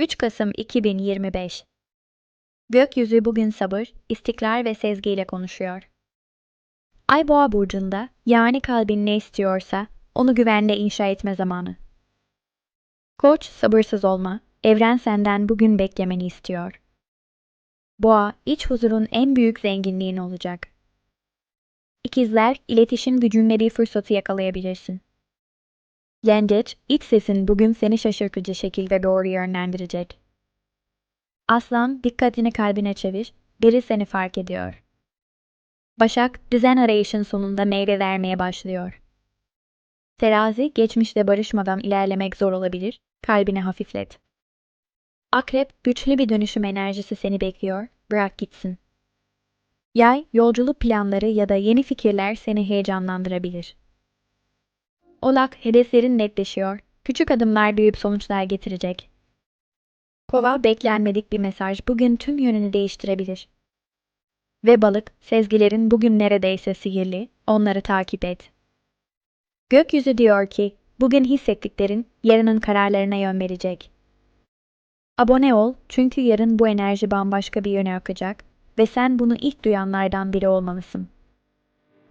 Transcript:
3 Kasım 2025 Gökyüzü bugün sabır, istikrar ve sezgiyle konuşuyor. Ay boğa burcunda, yani kalbin ne istiyorsa, onu güvenle inşa etme zamanı. Koç, sabırsız olma, evren senden bugün beklemeni istiyor. Boğa, iç huzurun en büyük zenginliğin olacak. İkizler, iletişim gücünle bir fırsatı yakalayabilirsin. Yengeç, iç sesin bugün seni şaşırtıcı şekilde doğru yönlendirecek. Aslan, dikkatini kalbine çevir, biri seni fark ediyor. Başak, düzen arayışın sonunda meyve vermeye başlıyor. Terazi, geçmişte barışmadan ilerlemek zor olabilir, kalbini hafiflet. Akrep, güçlü bir dönüşüm enerjisi seni bekliyor, bırak gitsin. Yay, yolculuk planları ya da yeni fikirler seni heyecanlandırabilir. Oğlak, hedeflerin netleşiyor, küçük adımlar büyük sonuçlar getirecek. Kova, beklenmedik bir mesaj bugün tüm yönünü değiştirebilir. Ve balık, sezgilerin bugün neredeyse sihirli, onları takip et. Gökyüzü diyor ki, bugün hissettiklerin yarının kararlarına yön verecek. Abone ol çünkü yarın bu enerji bambaşka bir yöne akacak ve sen bunu ilk duyanlardan biri olmalısın.